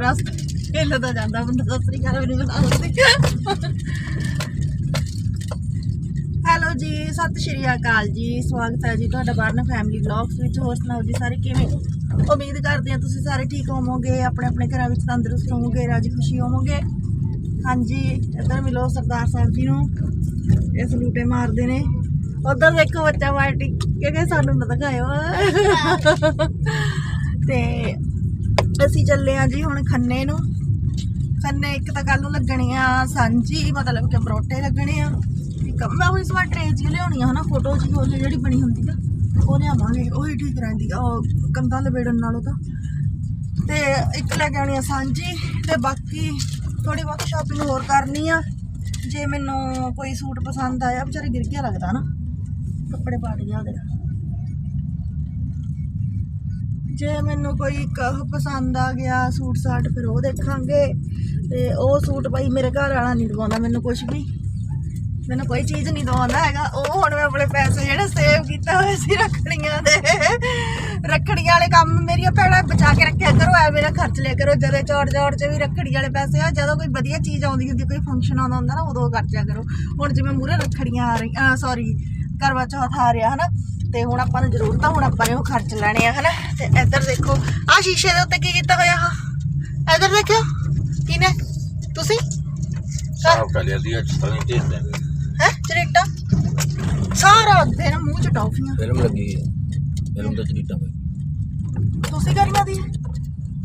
ਰਸਤੇ ਹਿੱਲਦਾ ਜਾਂਦਾ ਬੰਦਾ ਸਤਰੀ ਕਰ ਵੀ ਨਹੀਂ ਬੁਲਾਉਂਦੇ ਹੈਲੋ ਜੀ, ਸਤਿ ਸ਼੍ਰੀ ਅਕਾਲ ਜੀ, ਸਵਾਗਤ ਹੈ ਜੀ ਤੁਹਾਡਾ ਬਾਰਨ ਫੈਮਿਲੀ ਵਲੌਗਸ ਵਿੱਚ। ਹੋਰ ਸੁਣਾਓ ਜੀ ਸਾਰੇ ਕਿਵੇਂ? ਉਮੀਦ ਕਰਦੇ ਹਾਂ ਤੁਸੀਂ ਸਾਰੇ ਠੀਕ ਹੋਵੋਗੇ, ਆਪਣੇ ਆਪਣੇ ਘਰਾਂ ਵਿੱਚ ਤੰਦਰੁਸਤ ਹੋਵੋਗੇ, ਰਾਜੀ ਖੁਸ਼ੀ ਹੋਵੋਗੇ। ਹਾਂਜੀ, ਇੱਧਰ ਮਿਲੋ ਸਰਦਾਰ ਸਾਹਿਬ ਜੀ ਨੂੰ। ਇਹ ਸਲੂਟੇ ਮਾਰਦੇ ਨੇ। ਉਧਰ ਦੇਖੋ ਬੱਚਾ ਪਾਰਟੀ ਕਿਉਂਕਿ ਸਾਨੂੰ ਨਾ ਦਿਖਾਇਓ। ਤੇ ਅਸੀਂ ਚੱਲੇ ਆ ਜੀ ਹੁਣ ਖੰਨੇ ਨੂੰ। ਖੰਨੇ ਇੱਕ ਤਾਂ ਕੱਲ ਨੂੰ ਲੱਗਣੇ ਆ ਸਾਂਝੀ, ਮਤਲਬ ਕਿ ਬਰੋਟੇ ਲੱਗਣੇ ਆ। ਇੱਕ ਮੈਂ ਉਹ ਇਸ ਵਾਰ ਟ੍ਰੇਜ ਜਿਹੀ ਲਿਆਉਣੀ ਆ, ਹਨਾ ਫੋਟੋ ਜੀ ਉਹ ਜਿਹੜੀ ਬਣੀ ਹੁੰਦੀ ਆ, ਉਹ ਲਿਆਵਾਂਗੇ, ਉਹੀ ਠੀਕ ਰਹਿੰਦੀ ਆ, ਉਹ ਕੰਧਾਂ ਲਵੇੜਨ ਨਾਲੋਂ ਤਾਂ। ਤੇ ਇੱਕ ਲੈ ਕੇ ਆਉਣੀ ਆ ਸਾਂਝੀ, ਤੇ ਬਾਕੀ ਥੋੜੀ ਬਹੁਤ ਸ਼ਾਪਿੰਗ ਹੋਰ ਕਰਨੀ ਆ। ਜੇ ਮੈਨੂੰ ਕੋਈ ਸੂਟ ਪਸੰਦ ਆਇਆ, ਵਿਚਾਰੇ ਗਿਰ ਗਿਆ ਲੱਗਦਾ ਨਾ, ਕੱਪੜੇ ਪਾੜ ਗਿਆ ਉਹਦੇ ਜੇ ਮੈਨੂੰ ਕੋਈ ਕ- ਪਸੰਦ ਆ ਗਿਆ ਸੂਟ ਸਾਟ, ਫਿਰ ਉਹ ਦੇਖਾਂਗੇ। ਤੇ ਉਹ ਸੂਟ ਭਾਈ ਮੇਰੇ ਘਰ ਵਾਲਾ ਨਹੀਂ ਦਵਾਉਂਦਾ ਮੈਨੂੰ ਕੁਝ ਵੀ। ਮੈਨੂੰ ਕੋਈ ਚੀਜ਼ ਨਹੀਂ ਦਵਾਉਂਦਾ ਹੈਗਾ। ਉਹ ਹੁਣ ਮੈਂ ਆਪਣੇ ਪੈਸੇ ਜਿਹੜੇ ਸੇਵ ਕੀਤਾ ਹੋਇਆ ਸੀ ਰੱਖੜੀਆਂ ਦੇ, ਰੱਖੜੀਆਂ ਵਾਲੇ ਕੰਮ ਮੇਰੀਆਂ ਭੈਣਾਂ ਬਚਾ ਕੇ ਰੱਖਿਆ ਕਰੋ, ਐਵੇਂ ਨਾ ਖਰਚ ਲਿਆ ਕਰੋ। ਜਦੋਂ ਚੌੜ ਚੌੜ ਚ ਵੀ ਰੱਖੜੀ ਵਾਲੇ ਪੈਸੇ ਆ, ਜਦੋਂ ਕੋਈ ਵਧੀਆ ਚੀਜ਼ ਆਉਂਦੀ ਹੁੰਦੀ, ਕੋਈ ਫੰਕਸ਼ਨ ਆਉਂਦਾ ਹੁੰਦਾ ਨਾ, ਉਦੋਂ ਖਰਚਿਆ ਕਰੋ। ਹੁਣ ਜਿਵੇਂ ਮੂਰੇ ਰੱਖੜੀਆਂ ਆ ਰਹੀ ਸੌਰੀ ਕਰਵਾ ਚੌਥ ਆ ਰਿਹਾ ਹਨਾ? ਤੇ ਹੁਣ ਆਪਾਂ ਨੂੰ ਜ਼ਰੂਰਤ ਆ ਹੁਣ ਆਪਾਂ ਨੇ ਉਹ ਖਰਚ ਲੈਣੇ ਆ ਹਨਾ? ਤੇ ਇੱਧਰ ਦੇਖੋ ਆ ਸ਼ੀਸ਼ੇ ਦੇ ਉੱਤੇ ਕੀ ਕੀਤਾ ਹੋਇਆ ਆ? ਇੱਧਰ ਦੇਖਿਓ ਕਿਨੇ ਤੁਸੀਂ? ਸਾਫ਼ ਕਰ ਲਿਆ ਦੀ ਅੱਜ ਤਾਂ ਤੇ ਹੈ ਚਰੀਟਾ? ਸਾਰਾ ਦਿਨ ਮੂੰਹ ਚ ਟੌਫੀਆਂ। ਫਿਲਮ ਲੱਗੀ ਹੈ ਫਿਲਮ ਦਾ ਚਰੀਟਾ ਪਈ ਤੁਸੀਂ ਕਰੀਆਂ ਦੀ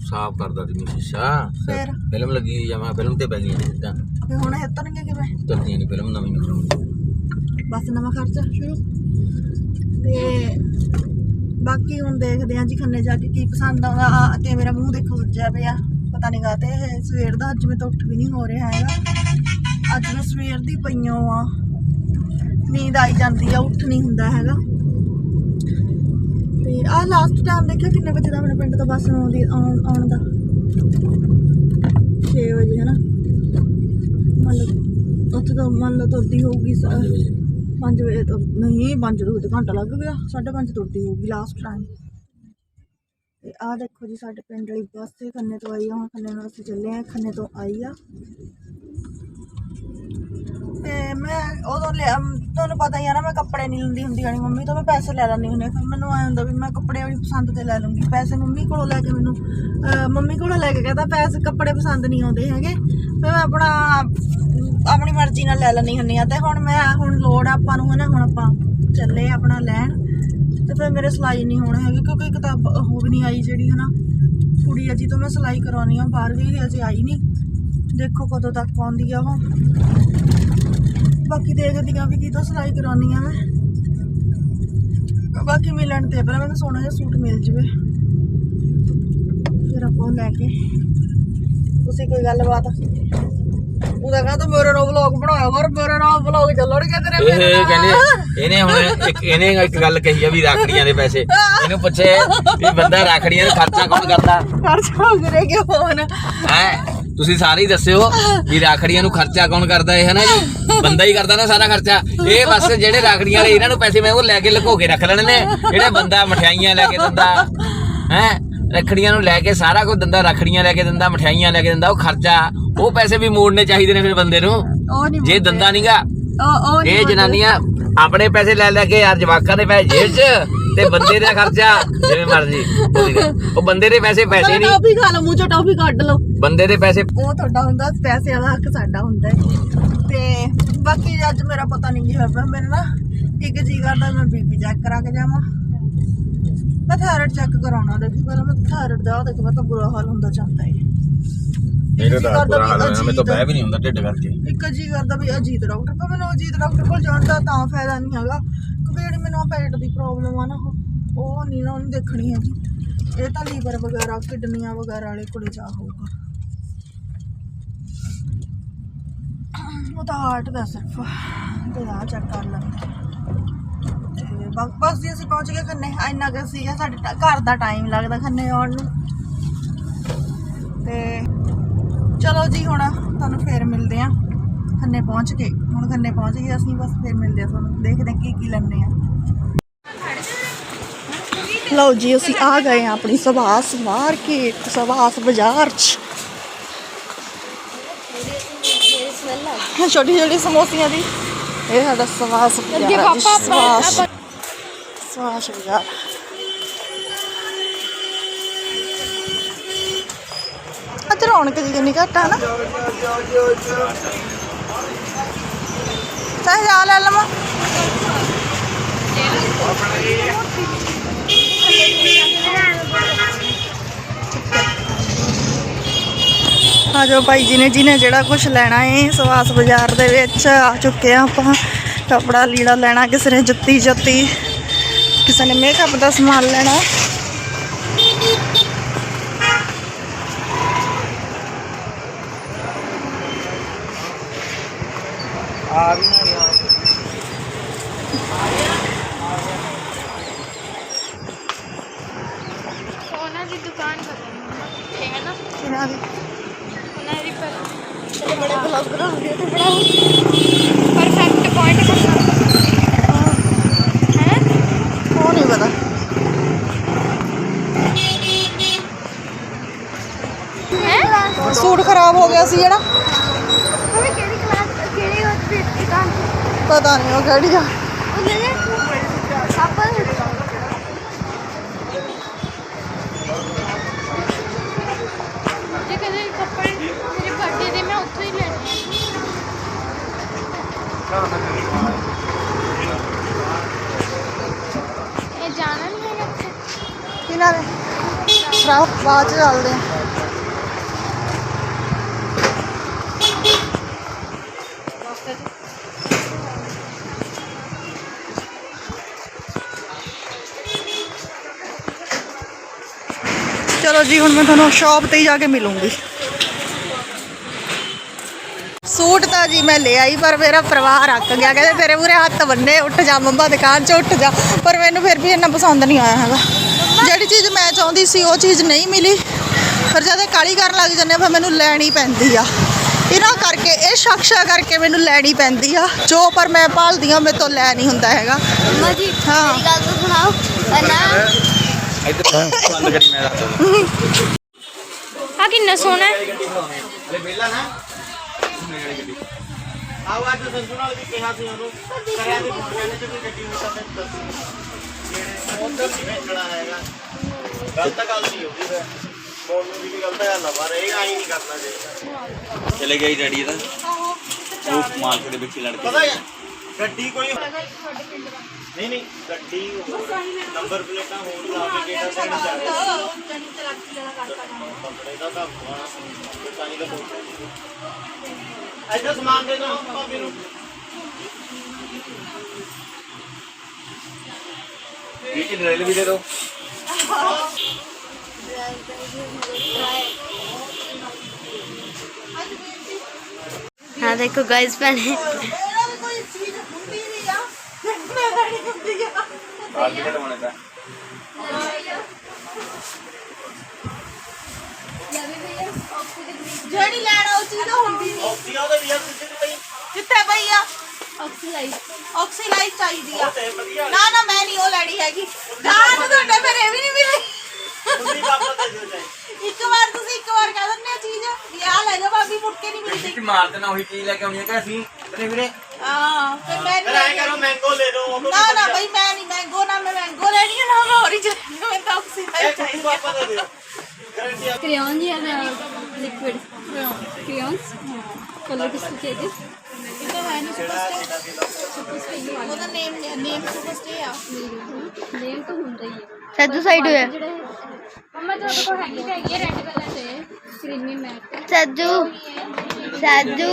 ਸਾਫ਼ ਕਰਦਾ ਮੈਂ ਸ਼ੀਸ਼ਾ। ਫਿਰ? ਫਿਲਮ ਲੱਗੀ ਆ ਮੈਂ ਫਿਲਮ ਤੇ ਪੈ ਗਈ ਨੇ ਤਾਂ ਤੇ ਹੁਣ ਹੱਤਣਗੇ ਕਿਵੇਂ? ਤਰਦੀਆਂ ਨਹੀਂ ਫਿਲਮ ਨਵੀਂ ਨਿਕਲਣੀ ਬਸ ਨਵਾਂ ਖਰਚਾ ਸ਼ੁਰੂ? ਤੇ ਬਾਕੀ ਹੁਣ ਦੇਖਦੇ ਆਂ ਜੀ ਖੰਨੇ ਜਾ ਕੇ ਕੀ ਪਸੰਦ ਆਉਂਦਾ। ਤੇ ਮੇਰਾ ਮੂੰਹ ਦੇਖੋ ਸੁੱਜਿਆ ਪਿਆ। ਪਤਾ ਨਹੀਂ ਕਾਤੇ ਇਹ ਸਵੇਰ ਦਾ, ਅੱਜ ਮੈਂ ਤਾਂ ਉੱਠ ਵੀ ਨਹੀਂ ਹੋ ਰਿਹਾ ਹੈਗਾ। ਅੱਜ ਮੈਂ ਸਵੇਰ ਦੀ ਪਈਆਂ ਆ ਨੀਂਦ ਆਈ ਜਾਂਦੀ ਆ, ਉੱਠ ਨਹੀਂ ਹੁੰਦਾ ਹੈਗਾ। ਤੇ ਆਹ ਲਾਸਟ ਟਾਈਮ ਦੇਖਿਆ ਕਿੰਨੇ ਵਜੇ ਦਾ ਆਪਣੇ ਪਿੰਡ ਤੋਂ ਬੱਸ ਆਉਂਦੀ ਆਉਣ ਦਾ? 6 ਵਜੇ ਹੈ ਨਾ ਮੰਨ ਲਓ, ਉੱਥੇ ਤੋਂ ਮੰਨ ਲਓ ਤੁਰਦੀ ਹੋਊਗੀ 5 ਵਜੇ ਤੋਂ, ਨਹੀਂ 5 ਤੋਂ ਘੰਟਾ ਲੱਗ ਗਿਆ। 5:30 ਤੁਰਦੀ ਹੋਊਗੀ ਲਾਸਟ ਟਾਈਮ ਤੇ ਆਹ ਦੇਖੋ ਜੀ, ਸਾਡੇ ਪਿੰਡ ਵਾਲੀ ਬੱਸ ਖੰਨੇ ਤੋਂ ਆਈ ਆ, ਹੁਣ ਖੰਨੇ ਨੂੰ ਅਸੀਂ ਚੱਲੇ ਆ, ਖੰਨੇ ਤੋਂ ਆਈ ਆ। ਤੇ ਮੈਂ ਉਦੋਂ ਲਿਆ ਅਮ, ਤੁਹਾਨੂੰ ਪਤਾ ਹੀ ਆ ਨਾ ਮੈਂ ਕੱਪੜੇ ਨਹੀਂ ਲੈਂਦੀ ਹੁੰਦੀ ਆਣੀ ਮੰਮੀ ਤੋਂ ਮੈਂ ਪੈਸੇ ਲੈ ਲੈਂਦੀ ਹੁੰਦੀ ਹਾਂ। ਫਿਰ ਮੈਨੂੰ ਐ ਹੁੰਦਾ ਵੀ ਮੈਂ ਕੱਪੜੇ ਆਪਣੀ ਪਸੰਦ ਤੇ ਲੈ ਲੂੰਗੀ। ਪੈਸੇ ਮੰਮੀ ਕੋਲੋਂ ਲੈ ਕੇ ਮੈਨੂੰ ਅਹ, ਮੰਮੀ ਕੋਲੋਂ ਲੈ ਕੇ ਕਹਿੰਦਾ ਪੈਸੇ ਕੱਪੜੇ ਪਸੰਦ ਨਹੀਂ ਆਉਂਦੇ ਹੈਗੇ। ਫਿਰ ਮੈਂ ਆਪਣਾ ਆਪਣੀ ਮਰਜ਼ੀ ਨਾਲ ਲੈ ਲੈਂਦੀ ਹੁੰਦੀ ਆ। ਤੇ ਹੁਣ ਮੈਂ ਹੁਣ ਲੋੜ ਆ ਆਪਾਂ ਨੂੰ ਹਨਾ ਹੁਣ ਆਪਾਂ ਚੱਲੇ ਆਪਣਾ ਲੈਣ। ਤੇ ਫਿਰ ਮੇਰੇ ਸਿਲਾਈ ਨਹੀਂ ਹੋਣਾ ਹੈਗੀ ਕਿਉਂਕਿ ਕਿਤਾਬ ਉਹ ਵੀ ਨਹੀਂ ਆਈ ਜਿਹੜੀ ਹਨਾ। ਕੁੜੀ ਅਜੀ ਤੋਂ ਮੈਂ ਸਿਲਾਈ ਕਰਾਉਣੀ ਆ ਬਾਹਰ ਗਈ ਹਜੇ ਆਈ ਨਹੀਂ। ਦੇਖੋ ਕਦੋਂ ਤੱਕ ਆਉਂਦੀ ਆ ਉਹ। ਬਾਕੀ ਦੇਖਦੀ ਆ ਵੀ ਕਿਤੋਂ ਸਿਲਾਈ ਕਰਾਉਣੀ ਆ ਮੈਂ। ਬਾਕੀ ਮਿਲਣ ਤੇ ਪਹਿਲਾਂ ਮੈਨੂੰ ਸੋਹਣਾ ਜਿਹਾ ਸੂਟ ਮਿਲ ਜਵੇ। ਫਿਰ ਆਪਾਂ ਲੈ ਕੇ ਤੁਸੀਂ ਕੋਈ ਗੱਲਬਾਤ। ਉਹਦਾ ਕਹਿੰਦਾ ਮੇਰੇ ਨਾਲ ਵਲੌਗ ਬਣਾਇਆ ਕਰ ਮੇਰੇ ਨਾਲ ਵਲੌਗ ਚੱਲਣਗੇ ਤੇਰੇ ਇਹ ਕਹਿੰਦੇ ਇਹਨੇ ਹੁਣ ਇੱਕ ਇਹਨੇ ਇੱਕ ਗੱਲ ਕਹੀ ਆ ਵੀ ਰਾਖੜੀਆਂ ਦੇ ਪੈਸੇ। ਇਹਨੂੰ ਪੁੱਛੇ ਵੀ ਬੰਦਾ ਰਾਖੜੀਆਂ ਦਾ ਖਰਚਾ ਕੌਣ ਕਰਦਾ? ਖਰਚਾ ਕਰੇ ਕਿ ਫੋਨ ਹੈ? ਤੁਸੀਂ ਸਾਰੇ ਹੀ ਦੱਸਿਓ ਵੀ ਰਾਖੜੀਆਂ ਨੂੰ ਖਰਚਾ ਕੌਣ ਕਰਦਾ ਹੈ ਹਨਾ ਜੀ? ਬੰਦਾ ਹੀ ਕਰਦਾ ਨਾ ਸਾਰਾ ਖਰਚਾ। ਇਹ ਬਸ ਜਿਹੜੇ ਰਾਖੜੀਆਂ ਵਾਲੇ ਇਹਨਾਂ ਨੂੰ ਪੈਸੇ ਮੈਂ ਉਹ ਲੈ ਕੇ ਲੁਕੋ ਕੇ ਰੱਖ ਲੈਣੇ ਨੇ। ਜਿਹੜੇ ਬੰਦਾ ਮਠਿਆਈਆਂ ਲੈ ਕੇ ਦਿੰਦਾ ਹੈ? ਰੱਖੜੀਆਂ ਨੂੰ ਲੈ ਕੇ ਸਾਰਾ ਕੁਝ ਦਿੰਦਾ ਰੱਖੜੀਆਂ ਲੈ ਕੇ ਦਿੰਦਾ ਮਠਿਆਈਆਂ ਲੈ ਕੇ ਦਿੰਦਾ ਉਹ ਖਰਚਾ ਉਹ ਪੈਸੇ ਵੀ ਮੋੜਨੇ ਚਾਹੀਦੇ ਨੇ ਫਿਰ ਬੰਦੇ ਨੂੰ। ਜੇ ਦੰਦਾ ਨਹੀਂਗਾ ਉਹ ਉਹ ਨਹੀਂ ਇਹ ਜਨਾਨੀਆਂ ਆਪਣੇ ਪੈਸੇ ਲੈ ਲੈ ਕੇ ਯਾਰ ਜਵਾਕਾਂ ਦੇ ਪੈਸੇ ਜੇਬ 'ਚ ਤੇ ਬੰਦੇ ਦਾ ਖਰਚਾ ਜਿਵੇਂ ਮਰਜ਼ੀ ਉਹ ਬੰਦੇ ਦੇ ਪੈਸੇ ਪੈਸੇ ਨਹੀਂ। ਟੌਫੀ ਖਾ ਲਓ ਮੂੰਹ ਚੋਂ ਟੌਫੀ ਕੱਢ ਲਓ। ਬੰਦੇ ਦੇ ਪੈਸੇ ਉਹ ਤੁਹਾਡਾ ਹੁੰਦਾ ਪੈਸੇ ਵਾਲਾ ਹੱਕ ਸਾਡਾ ਹੁੰਦਾ ਹੈ। ਤੇ ਬਾਕੀ ਅੱਜ ਮੇਰਾ ਪਤਾ ਨਹੀਂ ਕੀ ਹੋਇਆ ਮੇਰੇ ਨਾ ਇੱਕ ਜੀ ਕਰਦਾ ਮੈਂ ਬੀਪੀ ਚੈੱਕ ਕਰਾ ਕੇ ਜਾਵਾਂ। ਮੈਂ ਥਾਇਰਾਇਡ ਚੈੱਕ ਕਰਾਉਣਾ ਦੇਖੀ ਪਹਿਲਾਂ ਮੈਂ ਥਾਇਰਾਇਡ ਦਾ ਦੇਖ ਮੈਂ ਤਾਂ ਬੁਰਾ ਹਾਲ ਹੁੰਦਾ ਜਾਂਦਾ ਹੈ। ਮੇਰੇ ਤਾਂ ਕਰਦਾ ਬੁਰਾ ਹਾਲ ਹੋਇਆ ਮੈਂ ਤਾਂ ਬਹਿ ਵੀ ਨਹੀਂ ਹੁੰਦਾ ਢਿੱਡ ਕਰਕੇ। ਇੱਕ ਜੀ ਕਰਦਾ ਵੀ ਅਜੀਤ ਡਾਕਟਰ ਕੋਲ ਮੈਨੂੰ ਅਜੀਤ ਡਾਕਟਰ ਕੋਲ ਜਾਣ ਦਾ ਤਾਂ ਫਾਇਦਾ ਨਹੀਂ ਹੈਗਾ। ਕਿਉਂਕਿ ਜਿਹੜੀ ਮੈਨੂੰ ਆਹ ਪੇਟ ਦੀ ਪ੍ਰੋਬਲਮ ਆ ਨਾ ਉਹ- ਉਹ ਨਹੀਂ ਨਾ ਉਹਨੂੰ ਦੇਖਣੀ ਹੈਗੀ। ਇਹ ਤਾਂ ਲੀਵਰ ਵਗੈਰਾ ਕਿਡਨੀਆਂ ਵਗੈਰਾ ਵਾਲੇ ਕੋਲੇ ਜਾ ਹੋਊਗਾ। ਉਹ ਤਾਂ ਹਾਰਟ ਦਾ ਸਿਰਫ। ਤੇ ਆ ਚੈੱਕ ਕਰ ਲਾਂਗੇ ਬਸ ਬਸ ਜੀ ਅਸੀਂ ਪਹੁੰਚ ਗਏ ਖੰਨੇ। ਇੰਨਾ ਕੁ ਸੀਗਾ ਸਾਡੇ ਘਰ ਦਾ ਟਾਈਮ ਲੱਗਦਾ ਖੰਨੇ ਆਉਣ ਨੂੰ। ਤੇ ਚਲੋ ਜੀ ਹੁਣ ਤੁਹਾਨੂੰ ਫੇਰ ਮਿਲਦੇ ਆ ਖੰਨੇ ਪਹੁੰਚ ਗਏ ਹੁਣ ਖੰਨੇ ਪਹੁੰਚ ਗਏ ਅਸੀਂ ਬਸ ਫੇਰ ਮਿਲਦੇ ਆ ਤੁਹਾਨੂੰ। ਦੇਖਦੇ ਕੀ ਕੀ ਲੈਣੇ ਆ ਲਓ ਜੀ ਅਸੀਂ ਆ ਗਏ ਆ ਆਪਣੀ ਸਵਾਸ ਮਾਰਕੀਟ ਸਵਾਸ ਬਾਜ਼ਾਰ 'ਚ। ਛੋਟੀ ਛੋਟੀ ਸਮੋਸੀਆਂ ਦੀ। ਇਹ ਸਾਡਾ ਸਵਾਸ ਬਾਜ਼ਾਰ ਸਵਾਸ ਬਾਜ਼ਾਰ। ਅੱਜ ਰੌਣਕ ਜੀ ਕਿੰਨੀ ਘੱਟ ਆ ਨਾ। ਚਾਹੇ ਜਾ ਲੈ ਲਵਾਂ। ਆ ਜਾਓ ਭਾਈ ਜੀ ਨੇ, ਜਿਹਨੇ ਜਿਹੜਾ ਕੁਝ ਲੈਣਾ ਏ, ਸਵਾਸ ਬਾਜ਼ਾਰ ਦੇ ਵਿੱਚ ਆ ਚੁੱਕੇ ਆ ਆਪਾਂ। ਕਪੜਾ ਲੀੜਾ ਲੈਣਾ, ਕਿਸੇ ਨੇ ਜੁੱਤੀ ਜੁੱਤੀ, ਕਿਸੇ ਨੇ ਮੇਕਅਪ ਦਾ ਸਮਾਨ ਲੈਣਾ। ਉਹਨਾਂ ਦੀ ਦੁਕਾਨ ਪਤਾ ਨਹੀਂ ਹੈ ਨਾ? ਇਹਨਾਂ ਦੀ ਉਹਨਾਂ ਦੀ ਪਰ ਚਲੋ ਬੜੇ ਬਲੌਗਰ ਹੋ ਗਏ ਤੇ ਬੜਾ ਪਰਫੈਕਟ ਪੁਆਇੰਟ ਕਰਨਾ ਹੈ ਉਹ ਨਹੀਂ ਪਤਾ। ਸੂਟ ਖਰਾਬ ਹੋ ਗਿਆ ਸੀ ਜਿਹੜਾ ਉਹ ਕਿਹੜੀ ਕਲਾਸ ਕਿਹੜੀ ਉਹ ਦੀ ਦੁਕਾਨ ਪਤਾ ਨਹੀਂ ਉਹ ਕਿਹੜੀ ਆ। ਉਹਨੇ ਨੇ ਆਪਾਂ ਜੇ ਕਦੇ ਕੱਪੜੇ ਮੇਰੇ ਬਰਥਡੇ ਦੇ ਮੈਂ ਉੱਥੋਂ ਹੀ ਲੈਣੇ ਆ ਇਹ ਜਾਣਾ ਨਹੀਂ ਦੇ ਬਾਅਦ ਚ ਚੱਲਦੇ ਆ। ਚਲੋ ਜੀ ਹੁਣ ਮੈਂ ਤੁਹਾਨੂੰ ਸ਼ਾਪ ਤੇ ਹੀ ਜਾ ਕੇ ਮਿਲੂੰਗੀ। ਸੂਟ ਤਾਂ ਜੀ ਮੈਂ ਲੈ ਆਈ ਪਰ ਮੇਰਾ ਪਰਿਵਾਰ ਅੱਕ ਗਿਆ। ਕਹਿੰਦੇ ਤੇਰੇ ਮੂਰੇ ਹੱਥ ਬੰਨੇ ਉੱਠ ਜਾ ਮੰਮਾ ਦੁਕਾਨ 'ਚ ਉੱਠ ਜਾ। ਪਰ ਮੈਨੂੰ ਫਿਰ ਵੀ ਇੰਨਾ ਪਸੰਦ ਨਹੀਂ ਆਇਆ ਹੈਗਾ। ਜਿਹੜੀ ਚੀਜ਼ ਮੈਂ ਚਾਹੁੰਦੀ ਸੀ ਉਹ ਚੀਜ਼ ਨਹੀਂ ਮਿਲੀ। ਫਿਰ ਜਦ ਕਾਲੀ ਕਰਨ ਲੱਗ ਜਾਂਦੇ ਫਿਰ ਮੈਨੂੰ ਲੈਣੀ ਪੈਂਦੀ ਆ। ਇਹਨਾਂ ਕਰਕੇ ਇਹ ਸ਼ਖਸ਼ਾ ਕਰਕੇ ਮੈਨੂੰ ਲੈਣੀ ਪੈਂਦੀ ਆ। ਜੋ ਪਰ ਮੈਂ ਭਾਲਦੀ ਆ ਮੇਰੇ ਤੋਂ ਲੈ ਨਹੀਂ ਹੁੰਦਾ ਹੈਗਾ। ਮੰਮਾ ਜੀ ਹਾਂ। ਗੱਲ ਸੁਣਾਓ। ਨਾ? ਆ ਕਿੰਨਾ ਸੋਹਣਾ ਹੈ ਅਰੇ ਬੇਲਾ ਨਾ ਆਓ ਅੱਜ ਸੰਜੂ ਨਾਲ ਵੀ ਕਿਹਾ ਸੀ ਉਹਨੂੰ ਕਰਿਆ ਵੀ ਫੋਨ ਕਹਿੰਦੇ ਤੇ ਕੋਈ ਗੱਡੀ ਹੋਈ ਤਾਂ ਮੈਂ ਦੱਸੀ ਉਧਰ ਨਹੀਂ ਵੇਚਣਾ ਹੈਗਾ ਗਲਤ ਗੱਲ ਨਹੀਂ ਹੋਗੀ ਫਿਰ ਫੋਨ ਨੂੰ ਵੀ ਗਲਤ ਗੱਲ ਆ ਪਰ ਇਹ ਆਈ ਨਹੀਂ ਕਰਨਾ ਚਾਹੀਦਾ ਚਲੇ ਗਈ ਡੈਡੀ ਇਹਦਾ ਉਹ ਮਾਰਕੀਟ ਦੇ ਵਿੱਚ ਹੀ ਲੜ ਪਤਾ ਗੱਡੀ ਕੋਈ ਨਹੀਂ ਨਹੀਂ ਗੱਡੀ ਹੋਰ ਨੰਬਰ ਪਲੇਟਾਂ ਹੋਰ ਲਾ ਕੇ ਕਿਹੜਾ ਸਾਈਡ ਜਾ ਰਿਹਾ ਕੱਪੜੇ ਦਾ ਤਾਂ ਸਾਨੀ ਦਾ ਬਹੁਤ ਐਡਾ ਸਮਾਨ ਦੇ ਦੋ ਭਾਬੀ ਨੂੰ ਇਹ ਕਿ ਡਰੇਲ ਵੀ ਦੇ ਦੋ हाँ देखो गाइस पहने ਅੱਜ ਕਢਵਾਉਣਾ ਤਾਂ ਜਿਹੜੀ ਲੈਣਾ ਉਹ ਚੀਜ਼ ਹੁੰਦੀ ਨਹੀਂ। ਆਕਸੀਆ ਉਹਦੇ ਵੀ ਆ ਤੁਸੀਂ ਤੇ ਬਈ ਕਿੱਥੇ ਪਈ ਆ। ਆਕਸੀਲਾਈਜ਼ ਆਕਸੀਲਾਈਜ਼ ਚਾਹੀਦੀ ਆ। ਉਹ ਤੇ ਵਧੀਆ। ਨਾ ਨਾ ਮੈਂ ਨਹੀਂ ਉਹ ਲੈਣੀ ਹੈਗੀ। ਦਾਨ ਤੁਹਾਡੇ ਫਿਰ ਇਹ ਵੀ ਨਹੀਂ ਮਿਲੇ। ਤੁਸੀਂ ਵਾਪਸ ਦੇ ਦਿਓ ਚਾਹੀ। ਇੱਕ ਵਾਰ ਤੁਸੀਂ ਇੱਕ ਵਾਰ ਕਹਿ ਦਿੰਦੇ ਆ ਚੀਜ਼। ਵੀ ਆ ਲੈ ਜਾ ਭਾਬੀ ਮੁੜ ਕੇ ਨਹੀਂ ਮਿਲਦੀ। ਮਾਰ ਦੇਣਾ ਉਹੀ ਚੀਜ਼ ਲੈ ਕੇ ਆਉਣੀ ਹੈ ਕਿ ਅਸੀਂ ਤੇ ਵੀਰੇ ਹਾਂ ਫਿਰ ਮੈਂ ਫਿਰ ਐ ਕਰੋ ਮੈਂਗੋ ਲੈ ਲਓ ਉਹਨੂੰ ਨਾ ਨਾ ਬਈ ਮੈਂ ਨਹੀਂ ਮੈਂਗੋ ਨਾ ਮੈਂ ਮੈਂਗੋ ਲੈਣੀ ਹੈ ਨਾ ਮੈਂ ਔਰੇਂਜ ਲੈਣੀ ਹੈ ਮੈਂ ਤਾਂ ਉਸੇ ਦਾ ਇਹ ਚਾਹੀਦਾ ਵਾਪਸ ਦੇ ਦਿਓ। ਗਾਰੰਟੀ ਆ ਕ੍ਰੇਓਨ ਜੀ ਹੈ ਲਿਕਵਿਡ ਕ੍ਰੇਓਨਸ ਕਲਰ ਕਿਸ ਨੂੰ ਚਾਹੀਦੇ? ਇਹ ਤਾਂ ਹੈ ਨਹੀਂ ਸੁਪਰਸਟੇ ਉਹਦਾ ਨੇਮ ਨੇਮ ਸੁਪਰਸਟੇ ਆ। ਨੇਮ ਤਾਂ ਹੁੰਦਾ ਹੀ ਹੈ ਸੈਡ ਸਾਈਡ ਹੋਇਆ। ਮੰਮਾ ਤੁਹਾਡੇ ਕੋਲ ਹੈਗੀ ਤਾਂ ਹੈਗੀ ਰੈੱਡ ਕਲਰ ਤੇ। ਕ੍ਰੀਮੀ ਮੈਟ ਸੱਜੂ ਸੱਜੂ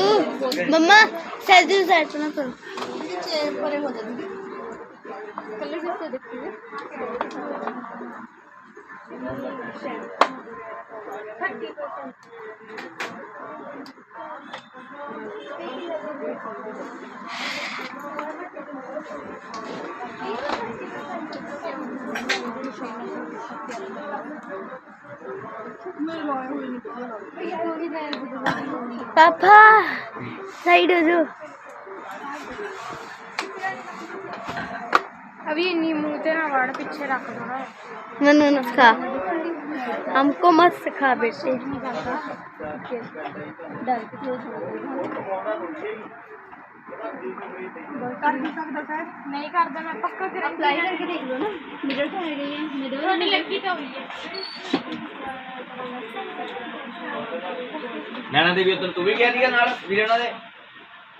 ਮੰਮਾ ਸੱਜੂ ਸੈਟ ਨਾ ਕਰੋ। ਚੇਰ ਪਰੇ ਹੋ ਜਾਂਦੀ। ਕਲਰ ਕਿੱਥੇ ਦੇਖੀ પાપા સાઈડ જો हो जाओ अभी नींबू तेरा वाड़ पीछे रख दो ना नन्नू नुस्खा हमको मत सिखा बेटे ਕਰ ਨਹੀਂ ਸਕਦਾ ਸਰ नहीं कर दो मैं पक्का कर अप्लाई करके देख लो ना मिडल तो है नहीं है मिडल थोड़ी लगी तो हुई है ਨੈਣਾ ਦੇਵੀ ਉਦੋਂ ਤੂੰ ਵੀ ਗਿਆ ਸੀਗਾ ਨਾਲ ਵੀਰੇ ਉਹਨਾਂ ਦੇ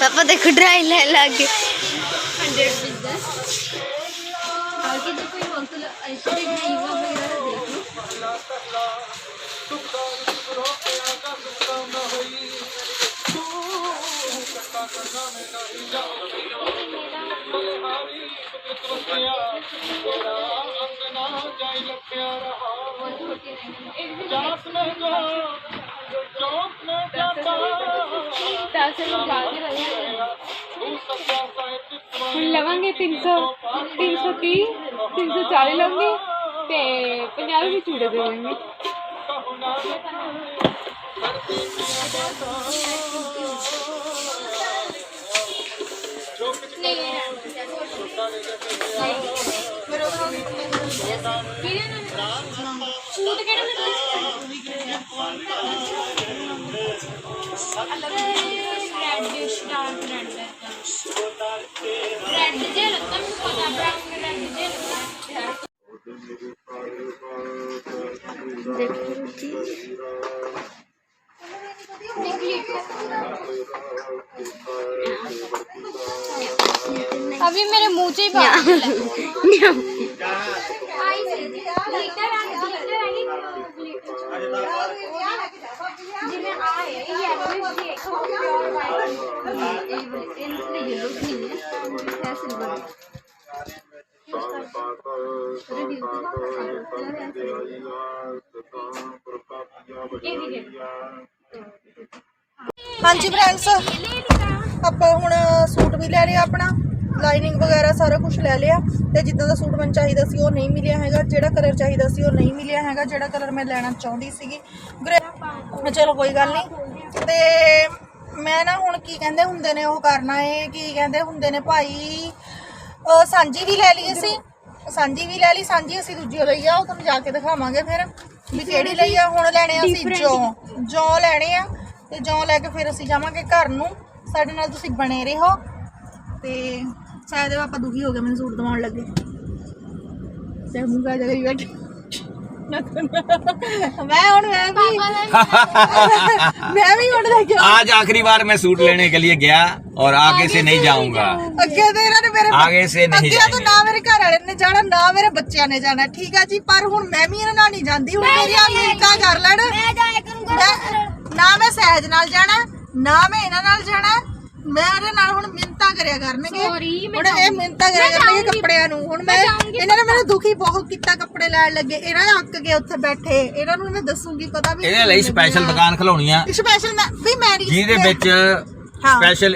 पापा देखो ड्राई लेने लगे ਪੈਸੇ ਲਗਾ ਕੇ ਰਹੇ ਹੁਣ ਲਵਾਂਗੇ 300 330 340 ਲਵਾਂਗੇ ਤੇ 50 ਵੀ ਚੂੜੇ ਦੇ ਦੇਵਾਂਗੇ। ਜੇ ਲੱਗਦਾ ਮੈਨੂੰ अभी मेरे मुँह से ही ਹਾਂਜੀ ਫਰੈਂਡਸ ਆਪਾਂ ਹੁਣ ਸੂਟ ਵੀ ਲੈ ਲਿਆ ਆਪਣਾ ਲਾਈਨਿੰਗ ਵਗੈਰਾ ਸਾਰਾ ਕੁਝ ਲੈ ਲਿਆ ਤੇ ਜਿੱਦਾਂ ਦਾ ਸੂਟ ਮੈਨੂੰ ਚਾਹੀਦਾ ਸੀ ਉਹ ਨਹੀਂ ਮਿਲਿਆ ਹੈਗਾ, ਜਿਹੜਾ ਕਲਰ ਚਾਹੀਦਾ ਸੀ ਉਹ ਨਹੀਂ ਮਿਲਿਆ ਹੈਗਾ, ਜਿਹੜਾ ਕਲਰ ਮੈਂ ਲੈਣਾ ਚਾਹੁੰਦੀ ਸੀਗੀ। ਚਲੋ ਕੋਈ ਗੱਲ ਨਹੀਂ। ਤੇ ਮੈਂ ਨਾ ਹੁਣ ਕੀ ਕਹਿੰਦੇ ਹੁੰਦੇ ਨੇ ਉਹ ਕਰਨਾ ਏ ਕੀ ਕਹਿੰਦੇ ਹੁੰਦੇ ਨੇ ਭਾਈ ਅਹ ਸਾਂਝੀ ਵੀ ਲੈ ਲਈ ਅਸੀਂ। ਸਾਂਝੀ ਵੀ ਲੈ ਲਈ ਸਾਂਝੀ ਅਸੀਂ ਦੂਜੀ ਲਈ ਆ ਉਹ ਤੁਹਾਨੂੰ ਜਾ ਕੇ ਦਿਖਾਵਾਂਗੇ ਫਿਰ। ਵੀ ਕਿਹੜੀ ਲਈ ਆ ਹੁਣ ਲੈਣੇ ਆ ਅਸੀਂ ਜੌਂ। ਜੌਂ ਲੈਣੇ ਆ ਤੇ ਜੌਂ ਲੈ ਕੇ ਫਿਰ ਅਸੀਂ ਜਾਵਾਂਗੇ ਘਰ ਨੂੰ। ਸਾਡੇ ਨਾਲ ਤੁਸੀਂ ਬਣੇ ਰਹੋ। ਤੇ ਸ਼ਾਇਦ ਇਹ ਪਾਪਾ ਦੁਖੀ ਹੋ ਗਏ ਮੈਨੂੰ ਸੂਟ ਦਿਵਾਉਣ ਲੱਗੇ। ਤੇ ਮੂੰਗਾ ਜਗਰੀ ਬੈਠ। ਮੈਂ ਹੁਣ ਮੈਂ ਵੀ ਮੈਂ ਵੀ ਹੁਣ ਲੈ ਕੇ आज आखिरी बार मैं सूट लेने के लिए गया और आगे से नहीं जाऊंगा ਅੱਗੇ ਤੇ ਇਹਨਾਂ ਨੇ ਮੇਰੇ आगे से नहीं ਅੱਗੇ ਤੋਂ जाएंगे ਨਾ ਮੇਰੇ ਘਰ ਵਾਲੇ ਨੇ ਜਾਣਾ ਨਾ ਮੇਰੇ ਬੱਚਿਆਂ ਨੇ ਜਾਣਾ ਠੀਕ ਆ ਜੀ ਪਰ ਹੁਣ ਮੈਂ ਵੀ ਇਹਨਾਂ ਨਾਲ ਨਹੀਂ ਜਾਂਦੀ ਹੁਣ ਮੇਰੀਆਂ ਮਿੰਟਾਂ ਕਰ ਲੈਣ मैं जाया करूंगा ਮੈਂ- ਨਾ ਮੈਂ ਸਹਿਜ ਨਾਲ ਜਾਣਾ ਨਾ ਮੈਂ ਇਹਨਾਂ ਨਾਲ ਜਾਣਾ ਮੈਂ ਇਹਦੇ ਨਾਲ ਹੁਣ ਮਿੰਤਾ ਕਰਿਆ ਕਰਨਗੇ। Sorry, ਮੈਂ ਹੁਣ ਇਹ ਮਿੰਤਾ ਕਰਿਆ ਮੈਂ ਕਰਨਗੇ ਜਾਊਂਗੀ। ਕੱਪੜਿਆਂ ਨੂੰ। ਹੁਣ ਮੈਂ ਜਾਊਂਗੀ ਇਹਨਾਂ ਨੇ ਮੈਨੂੰ ਦੁਖੀ ਬਹੁਤ ਕੀਤਾ ਕੱਪੜੇ ਲੈਣ ਲੱਗੇ। ਇਹਨਾਂ ਨੇ ਅੱਕ ਕੇ ਉੱਥੇ ਬੈਠੇ। ਇਹਨਾਂ ਨੂੰ ਮੈਂ ਦੱਸੂਗੀ ਪਤਾ ਵੀ ਇਹਦੇ ਲਈ ਸਪੈਸ਼ਲ ਦੁਕਾਨ ਖਲਾਉਣੀ ਆ। ਸਪੈਸ਼ਲ ਮੈਂ ਵੀ ਮੈਰੀ ਜਿਹਦੇ ਵਿੱਚ ਹਾਂ। ਸਪੈਸ਼ਲ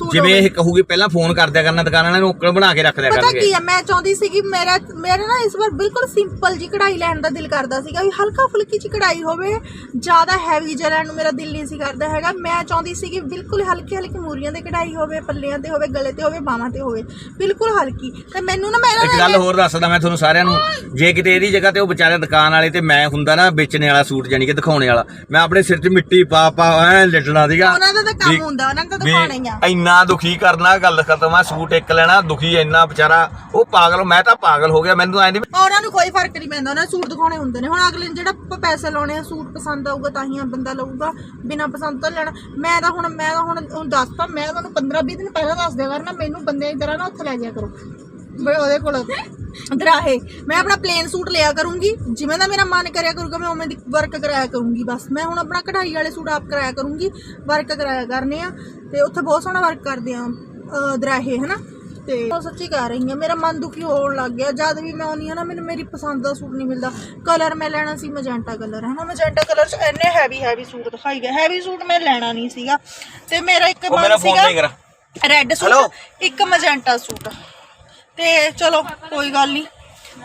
ਸੂਟ ਜਿਵੇਂ। ਇਹ ਕਹੂਗੀ ਪਹਿਲਾਂ ਫੋਨ ਕਰ ਦਿਆ ਕਰਨਾ ਦੁਕਾਨ ਵਾਲਿਆਂ ਨੂੰ ਔਕੜ ਬਣਾ ਕੇ ਰੱਖ ਦਿਆ ਪਤਾ ਕਰਨਗੇ। ਕੀ ਆ ਮੈਂ ਚਾਹੁੰਦੀ ਸੀ ਕਿ ਮੇਰਾ ਮੇਰਾ ਨਾ ਇਸ ਵਾਰ ਬਿਲਕੁਲ ਸਿੰਪਲ ਜੀ ਕਢਾਈ ਲੈਣ ਦਾ ਦਿਲ ਕਰਦਾ ਸੀਗਾ ਵੀ ਹਲਕਾ ਫੁਲਕੀ ਜੀ ਕਢਾਈ ਹੋਵੇ ਜ਼ਿਆਦਾ ਹੈਵੀ ਜਿਹਾ ਲੈਣ ਨੂੰ ਮੇਰਾ ਦਿਲ ਨਹੀਂ ਸੀ ਕਰਦਾ ਹੈਗਾ। ਮੈਂ ਚਾਹੁੰਦੀ ਸੀ ਕਿ ਬਿਲਕੁਲ ਹਲਕੀ ਹਲਕੀ ਮੂਰੀਆਂ ਤੇ ਕਢਾਈ ਹੋਵੇ ਪੱਲਿਆਂ ਤੇ ਹੋਵੇ ਗਲੇ ਤੇ ਹੋਵੇ ਬਾਹਾਂ ਤੇ ਹੋਵੇ ਬਿਲਕੁਲ ਹਲਕੀ। ਤੇ ਮੈਨੂੰ ਨਾ ਮੈਂ ਇੱਕ ਗੱਲ ਹੋਰ ਦੱਸਦਾ ਮੈਂ ਤੁਹਾਨੂੰ ਸਾਰਿਆਂ ਨੂੰ ਜੇ ਕਿਤੇ ਇਹਦੀ ਜਗ੍ਹਾ ਤੇ ਉਹ ਵਿਚਾਰੇ ਦੁਕਾਨ ਵਾਲੇ ਤੇ ਮੈਂ ਹੁੰਦਾ ਨਾ ਵੇਚਣੇ ਵਾਲਾ ਸੂਟ ਜਾਨੀ ਕਿ ਦਿਖਾਉਣੇ ਵਾਲਾ ਮੈਂ ਆਪਣੇ ਸਿਰ 'ਚ ਮਿੱਟੀ ਪਾ ਪਾ ਐ ਲਿਟਣਾ ਸੀਗਾ। ਉਹਨਾਂ ਦਾ ਤਾਂ ਕੰਮ ਹੁੰਦਾ ਉਹਨਾਂ ਨੇ ਤਾਂ ਦਿਖਾਉਣਾ ਹੀ ਆ। ਇੰਨਾ ਦੁਖੀ ਕਰਨਾ, ਗੱਲ ਖਤਮ ਆ, ਸੂਟ ਇੱਕ ਲੈਣਾ, ਦੁਖੀ ਇੰਨਾ ਵਿਚਾਰਾ, ਉਹ ਪਾਗਲ, ਮੈਂ ਤਾਂ ਪਾਗਲ ਹੋ ਗਿਆ, ਮੈਨੂੰ ਐਂ ਨਹੀਂ ਉਹਨਾਂ ਨੂੰ ਕੋਈ ਫ਼ਰਕ ਨਹੀਂ ਪੈਂਦਾ, ਉਹਨਾਂ ਸੂਟ ਦਿਖਾਉਣੇ ਹੁੰਦੇ ਨੇ। ਹੁਣ ਅਗਲੇ ਨੂੰ ਜਿਹੜਾ ਆਪਾਂ ਪੈਸੇ ਲਾਉਣੇ ਆ, ਸੂਟ ਪਸੰਦ ਆਊਗਾ, ਤਾਂ ਹੀ ਬੰਦਾ ਲਊਗਾ, ਬਿਨਾ ਪਸੰਦ ਤੋਂ ਲੈਣਾ। ਮੈਂ ਤਾਂ ਹੁਣ, ਮੈਂ ਤਾਂ ਹੁਣ ਹੁਣ ਦੱਸਤਾ, ਮੈਂ ਤੁਹਾਨੂੰ 15 20 ਦਿਨ ਪਹਿਲਾਂ ਦੱਸ ਦਿਆ ਕਰਨਾ, ਮੈਨੂੰ ਬੰਦੇ ਦੀ ਤਰ੍ਹਾਂ ਨਾ ਉੱਥੇ ਲੈ ਜਾਇਆ ਕਰੋ। ਬਈ ਉਹਦੇ ਕੋਲ। ਦਰਾਹੇ ਮੈਂ ਆਪਣਾ ਪਲੇਨ ਸੂਟ ਲਿਆ ਕਰੂੰਗੀ। ਜਿਵੇਂ ਦਾ ਮੇਰਾ ਮਨ ਕਰਿਆ ਕਰੂਗਾ ਮੈਂ ਉਵੇਂ ਦੀ ਵਰਕ ਕਰਾਇਆ ਕਰੂੰਗੀ ਬਸ। ਮੈਂ ਹੁਣ ਆਪਣਾ ਕਢਾਈ ਵਾਲੇ ਸੂਟ ਆਪ ਕਰਾਇਆ ਕਰੂੰਗੀ ਵਰਕ ਕਰਾਇਆ ਕਰਨੇ ਆ। ਤੇ ਉੱਥੇ ਬਹੁਤ ਸੋਹਣਾ ਵਰਕ ਕਰਦੇ ਆ ਦਰਾਹੇ ਹਨਾ? ਤੇ ਉਹ ਸੱਚੀ ਕਹਿ ਰਹੀ ਹਾਂ ਮੇਰਾ ਮਨ ਦੁਖੀ ਹੋਣ ਲੱਗ ਗਿਆ। ਜਦ ਵੀ ਮੈਂ ਆਉਣੀ ਹਾਂ ਨਾ ਮੈਨੂੰ ਮੇਰੀ ਪਸੰਦ ਦਾ ਸੂਟ ਨਹੀਂ ਮਿਲਦਾ। ਕਲਰ ਮੈਂ ਲੈਣਾ ਸੀ ਮੈਜੈਂਟਾ ਕਲਰ ਹੈ ਨਾ ਮੈਜੈਂਟਾ ਕਲਰ ਚ ਇੰਨੇ ਹੈਵੀ ਹੈਵੀ ਸੂਟ ਦਿਖਾਈ ਗਏ। ਹੈਵੀ ਸੂਟ ਮੈਂ ਲੈਣਾ ਨਹੀਂ ਸੀਗਾ। ਤੇ ਮੇਰਾ ਇੱਕ ਮਨ ਸੀਗਾ ਰੈੱਡ? ਸੂਟ ਇੱਕ ਮੈਜੈਂਟਾ ਸੂਟ। ਤੇ ਚਲੋ, ਕੋਈ ਗੱਲ ਨਹੀਂ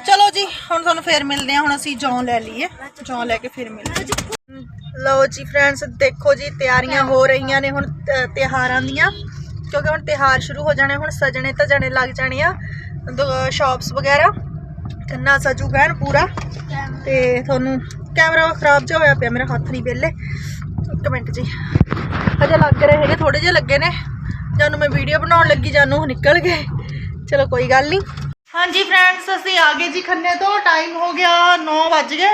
ਚਲੋ ਜੀ, ਹੁਣ ਤੁਹਾਨੂੰ ਫੇਰ ਮਿਲਦੇ ਹਾਂ। ਹੁਣ ਅਸੀਂ ਜੌਂ ਲੈ ਲਈਏ। ਜੌਂ ਲੈ ਕੇ ਫਿਰ ਮਿਲਦੇ ਹਾਂ। ਲਓ ਜੀ ਫਰੈਂਡਸ ਦੇਖੋ ਜੀ, ਤਿਆਰੀਆਂ ਹੋ ਰਹੀਆਂ ਨੇ ਹੁਣ ਤ- ਤਿਉਹਾਰਾਂ ਦੀਆਂ। ਕਿਉਂਕਿ ਹੁਣ ਤਿਉਹਾਰ ਸ਼ੁਰੂ ਹੋ ਜਾਣੇ, ਹੁਣ ਸਜਣੇ ਤਜਣੇ ਲੱਗ ਜਾਣੇ ਆ। ਸ਼ਾਪਸ ਵਗੈਰਾ। ਕੰਨਾ ਸਜੂਗਾ ਐਨ ਪੂਰਾ। ਤੇ ਤੁਹਾਨੂੰ ਕੈਮਰਾ ਖਰਾਬ ਜਿਹਾ ਹੋਇਆ ਪਿਆ, ਮੇਰਾ ਹੱਥ ਨਹੀਂ ਵੇਲੇ ਇੱਕ ਮਿੰਟ ਜੀ। ਹਜੇ ਲੱਗ ਰਹੇ ਹੈਗੇ ਥੋੜੇ ਜਿਹੇ ਲੱਗੇ ਨੇ। ਜਾਨੂੰ ਮੈਂ ਵੀਡੀਓ ਬਣਾਉਣ ਲੱਗੀ, ਜਾਨੂੰ ਉਹ ਨਿਕਲ ਗਏ। ਚਲੋ ਕੋਈ ਗੱਲ ਨਹੀਂ ਹਾਂਜੀ ਫਰੈਂਡਸ ਅਸੀਂ ਆ ਗਏ ਜੀ ਖੰਨੇ ਤੋਂ। ਟਾਈਮ ਹੋ ਗਿਆ 9 ਵੱਜ ਗਏ।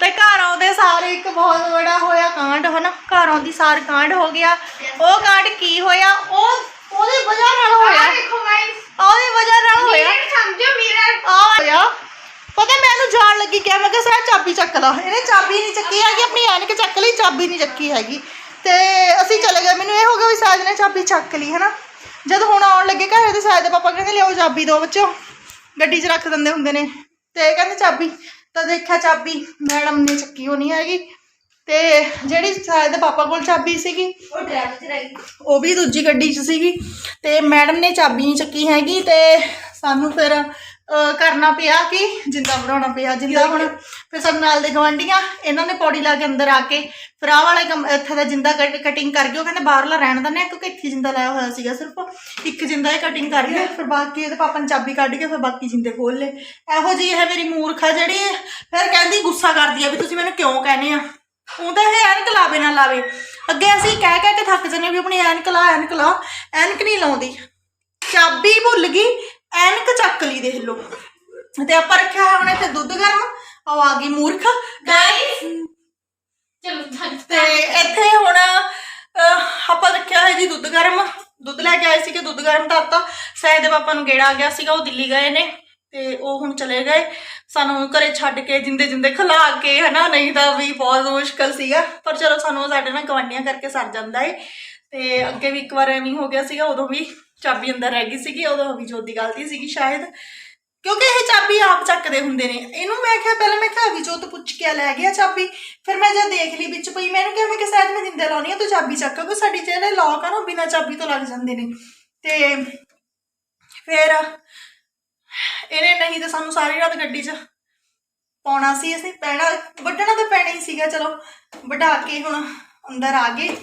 ਤੇ ਘਰ ਆਉਂਦੇ ਸਾਰੇ ਇੱਕ ਬਹੁਤ ਬੜਾ ਹੋਇਆ ਕਾਂਡ ਹਨਾ? ਘਰ ਆਉਂਦੀ ਸਾਰ ਕਾਂਡ ਹੋ ਗਿਆ। ਉਹ ਕਾਂਡ ਕੀ ਹੋਇਆ? ਉਹ ਉਹਦੀ ਵਜ੍ਹਾ ਨਾਲ ਹੋਇਆ। ਦੇਖੋ ਗਾਇਸ ਉਹਦੀ ਵਜ੍ਹਾ ਨਾਲ ਹੋਇਆ। ਸਮਝੋ ਮਿਰਰ ਆ ਹੋਇਆ। ਪਤਾ ਮੈਂ ਇਹਨੂੰ ਜਾਣ ਲੱਗੀ ਕਿਹਾ ਮੈਂ ਕਿਹਾ ਸਰ ਚਾਬੀ ਚੱਕ ਲਾ। ਇਹਨੇ ਚਾਬੀ ਨਹੀਂ ਚੱਕੀ ਹੈਗੀ ਆਪਣੀ ਐਨਕ ਚੱਕ ਲਈ ਚਾਬੀ ਨਹੀਂ ਚੱਕੀ ਹੈਗੀ। ਤੇ ਅਸੀਂ ਚਲੇ ਗਏ। ਮੈਨੂੰ ਇਹ ਹੋ ਗਿਆ ਵੀ ਸਾਜ ਨੇ ਚਾਬੀ ਚੱਕ ਲਈ ਹਨਾ? ਜਦ ਹੁਣ ਆਉਣ ਲੱਗੇ ਘਰੇ ਤੇ ਸਾਜ ਦੇ ਪਾਪਾ ਕਹਿੰਦੇ ਲਿਆਓ ਚਾਬੀ ਦੋ ਬੱਚੋ ਗੱਡੀ 'ਚ ਰੱਖ ਦਿੰਦੇ ਹੁੰਦੇ ਨੇ। ਤੇ ਕਹਿੰਦੇ ਚਾਬੀ। ਤਾਂ ਦੇਖਿਆ ਚਾਬੀ ਮੈਡਮ ਨੇ ਚੱਕੀ ਹੋਣੀ ਹੈਗੀ। ਤੇ ਜਿਹੜੀ ਸਾਜ ਦੇ ਪਾਪਾ ਕੋਲ ਚਾਬੀ ਸੀਗੀ ਉਹ ਡਰਾਈਵਰ ਚ ਰਹੀ ਉਹ ਵੀ ਦੂਜੀ ਗੱਡੀ 'ਚ ਸੀਗੀ। ਤੇ ਮੈਡਮ ਨੇ ਚਾਬੀ ਨਹੀਂ ਚੱਕੀ ਹੈਗੀ ਤੇ ਸਾਨੂੰ ਫਿਰ ਕਰਨਾ ਪਿਆ ਕਿ ਜਿੰਦਾ ਬਣਾਉਣਾ ਪਿਆ ਜਿੰਦਾ ਹੁਣ ਫਿਰ ਸਾਡੇ ਨਾਲ ਦੇ ਗਵਾਂਢੀਆਂ ਇਹਨਾਂ ਨੇ ਪੌੜੀ ਲਾ ਕੇ ਅੰਦਰ ਆ ਕੇ ਫਿਰ ਆਹ ਵਾਲਾ ਕੰਮ ਇੱਥੇ ਦਾ ਜਿੰਦਾ ਕਟਿੰਗ ਕਰ ਗਏ ਉਹ ਕਹਿੰਦੇ ਬਾਹਰਲਾ ਰਹਿਣ ਦਿੰਦੇ ਆ ਕਿਉਂਕਿ ਇੱਥੇ ਜਿੰਦਾ ਲਾਇਆ ਹੋਇਆ ਸੀਗਾ ਸਿਰਫ। ਇੱਕ ਜਿੰਦਾ ਹੀ ਕਟਿੰਗ ਕਰ ਗਏ ਫਿਰ ਬਾਕੀ ਇਹਦੇ ਪਾਪਾ ਨੇ ਚਾਬੀ ਕੱਢ ਕੇ ਫਿਰ ਬਾਕੀ ਜਿੰਦੇ ਖੋਲ ਲਏ। ਇਹੋ ਜਿਹੀ ਹੈ ਮੇਰੀ ਮੂਰਖਾ ਜਿਹੜੀ ਫਿਰ ਕਹਿੰਦੀ ਗੁੱਸਾ ਕਰਦੀ ਆ ਵੀ ਤੁਸੀਂ ਮੈਨੂੰ ਕਿਉਂ ਕਹਿੰਦੇ ਆ? ਉਹ ਤਾਂ ਇਹ ਐਨਕ ਲਾਵੇ ਨਾ ਲਾਵੇ। ਅੱਗੇ ਅਸੀਂ ਕਹਿ ਕਹਿ ਕੇ ਥੱਕ ਜੰਨੇ ਵੀ ਆਪਣੀ ਐਨਕ ਲਾ ਐਨਕ ਲਾ ਐਨਕ ਨਹੀਂ ਲਾਉਂਦੀ। ਚਾਬੀ ਭੁੱਲ ਗਈ ਐਨਕ ਚੱਕ ਲਈ ਦੇਖ ਲਓ। ਤੇ ਆਪਾਂ ਰੱਖਿਆ ਹੈ ਹੁਣ ਇੱਥੇ ਦੁੱਧ ਗਰਮ ਉਹ ਆ ਗਈ ਮੂਰਖ। ਗਾਇਸ ਚਲੋ ਤੇ ਇੱਥੇ ਹੁਣ ਅਹ, ਆਪਾਂ ਰੱਖਿਆ ਹੈ ਜੀ ਦੁੱਧ ਗਰਮ। ਦੁੱਧ ਲੈ ਕੇ ਆਏ ਸੀ ਕਿ ਦੁੱਧ ਗਰਮ ਕਰਤਾ। ਸਹਿਜ ਦੇ ਪਾਪਾ ਨੂੰ ਗੇੜਾ ਆ ਗਿਆ ਸੀਗਾ ਉਹ ਦਿੱਲੀ ਗਏ ਨੇ। ਤੇ ਉਹ ਹੁਣ ਚਲੇ ਗਏ। ਸਾਨੂੰ ਘਰੇ ਛੱਡ ਕੇ ਜਿੰਦੇ ਜਿੰਦੇ ਖਲਾ ਕੇ ਹਨਾ ਨਹੀਂ ਤਾਂ ਵੀ ਬਹੁਤ ਮੁਸ਼ਕਲ ਸੀਗਾ। ਪਰ ਚਲੋ ਸਾਨੂੰ ਉਹ ਸਾਡੇ ਨਾਲ ਗਵਾਂਢੀਆਂ ਕਰਕੇ ਸਰ ਜਾਂਦਾ ਏ। ਤੇ ਅੱਗੇ ਵੀ ਇੱਕ ਵਾਰ ਐਵੇਂ ਹੀ ਹੋ ਗਿਆ ਸੀਗਾ ਉਦੋਂ ਵੀ। ਚਾਬੀ ਅੰਦਰ ਰਹਿ ਗਈ ਸੀਗੀ, ਉਦੋਂ ਵੀ ਜੋਤ ਦੀ ਗਲਤੀ ਸੀਗੀ ਸ਼ਾਇਦ। ਕਿਉਂਕਿ ਇਹ ਚਾਬੀ ਆਪ ਚੱਕਦੇ ਹੁੰਦੇ ਨੇ। ਇਹਨੂੰ ਮੈਂ ਕਿਹਾ, ਪਹਿਲਾਂ ਮੈਂ ਕਿਹਾ ਵੀ ਜੋਤ ਪੁੱਛ ਕੇ ਲੈ ਗਿਆ ਚਾਬੀ। ਫਿਰ ਮੈਂ ਜਦ ਦੇਖ ਲਈ ਵਿੱਚ ਪਈ, ਮੈਨੂੰ ਕਿਹਾ, ਮੈਂ ਕਿ ਸ਼ਾਇਦ ਮੈਂ ਜਿੰਦੇ ਲਾਉਣੀ ਆ, ਤੂੰ ਚਾਬੀ ਚੱਕ, ਕਿਉਂਕਿ ਸਾਡੀ ਜਿਹੜੇ ਲੋਕ ਆ ਨਾ, ਉਹ ਬਿਨਾਂ ਚਾਬੀ ਤੋਂ ਲੱਗ ਜਾਂਦੇ ਨੇ। ਤੇ ਫਿਰ ਇਹਨੇ ਨਹੀਂ ਤਾਂ ਸਾਨੂੰ ਸਾਰੀ ਰਾਤ ਗੱਡੀ 'ਚ ਪਾਉਣਾ ਸੀ ਅਸੀਂ। ਪੈਣਾ, ਵੱਢਣਾ ਤਾਂ ਪੈਣਾ ਹੀ ਸੀਗਾ, ਚਲੋ। ਵਢਾ ਕੇ ਹੁਣ ਅੰਦਰ ਆ ਗਏ।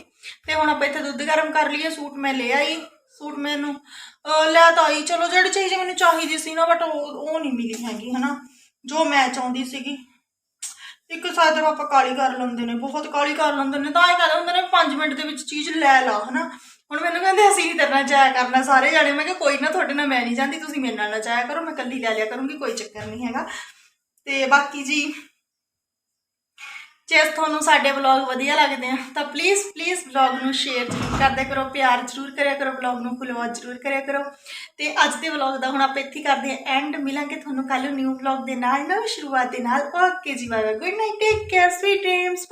ਤੇ ਹੁਣ ਆਪਾਂ ਇੱਥੇ ਦੁੱਧ ਗਰਮ ਕਰ ਲਈਏ, ਸੂਟ ਮੈਂ ਲੈ ਆਈ। ਸੂਟ ਮੈਨੂੰ। ਅਹ ਲੈ ਤਾਂ ਆਈ। ਚਲੋ ਜਿਹੜੀ ਚੀਜ਼ ਮੈਨੂੰ ਚਾਹੀਦੀ ਸੀ ਨਾ ਬਟ ਉਹ ਉਹ ਨਹੀਂ ਮਿਲੀ ਹੈਗੀ, ਹਨਾ? ਜੋ ਮੈਂ ਚਾਹੁੰਦੀ ਸੀਗੀ। ਇੱਕ ਸਾਡੇ ਪਾਪਾ ਕਾਲੀ ਕਰ ਲੈਂਦੇ ਨੇ, ਬਹੁਤ ਕਾਲੀ ਕਰ ਲੈਂਦੇ ਨੇ। ਤਾਂ ਇਹ ਕਹਿੰਦੇ ਹੁੰਦੇ ਨੇ 5 ਮਿੰਟ ਦੇ ਵਿੱਚ ਚੀਜ਼ ਲੈ ਲਾ, ਹਨਾ? ਹੁਣ ਮੈਨੂੰ ਕਹਿੰਦੇ, ਅਸੀਂ ਨਹੀਂ ਤੇਰੇ ਨਾਲ ਜਾਇਆ ਕਰਨਾ ਸਾਰੇ ਜਾਣੇ। ਮੈਂ ਕਿਹਾ, ਕੋਈ ਨਾ, ਤੁਹਾਡੇ ਨਾਲ ਮੈਂ ਨਹੀਂ ਜਾਂਦੀ। ਤੁਸੀਂ ਮੇਰੇ ਨਾਲ ਨਾ ਜਾਇਆ ਕਰੋ। ਮੈਂ ਇਕੱਲੀ ਲੈ ਲਿਆ ਕਰੂੰਗੀ, ਕੋਈ ਚੱਕਰ ਨਹੀਂ ਹੈਗਾ। ਤੇ ਬਾਕੀ ਜੀ ਜੇ ਤੁਹਾਨੂੰ ਸਾਡੇ ਵਲੌਗ ਵਧੀਆ ਲੱਗਦੇ ਆ, ਤਾਂ ਪਲੀਜ਼ ਪਲੀਜ਼ ਵਲੌਗ ਨੂੰ ਸ਼ੇਅਰ ਜ਼ਰੂਰ ਕਰਦੇ ਕਰੋ, ਪਿਆਰ ਜ਼ਰੂਰ ਕਰਿਆ ਕਰੋ ਵਲੌਗ ਨੂੰ ਫੋਲੋ ਜ਼ਰੂਰ ਕਰਿਆ ਕਰੋ। ਤੇ ਅੱਜ ਦੇ ਵਲੌਗ ਦਾ ਹੁਣ ਆਪਾਂ ਇੱਥੇ ਕਰਦੇ ਹਾਂ ਐਂਡ ਮਿਲਾਂਗੇ ਤੁਹਾਨੂੰ ਕੱਲ ਨਿਊ ਵਲੌਗ ਦੇ ਨਾਲ, ਨਵੀਂ ਸ਼ੁਰੂਆਤ ਦੇ ਨਾਲ। ਓਕੇ ਜੀ bye good night take care sweet dreams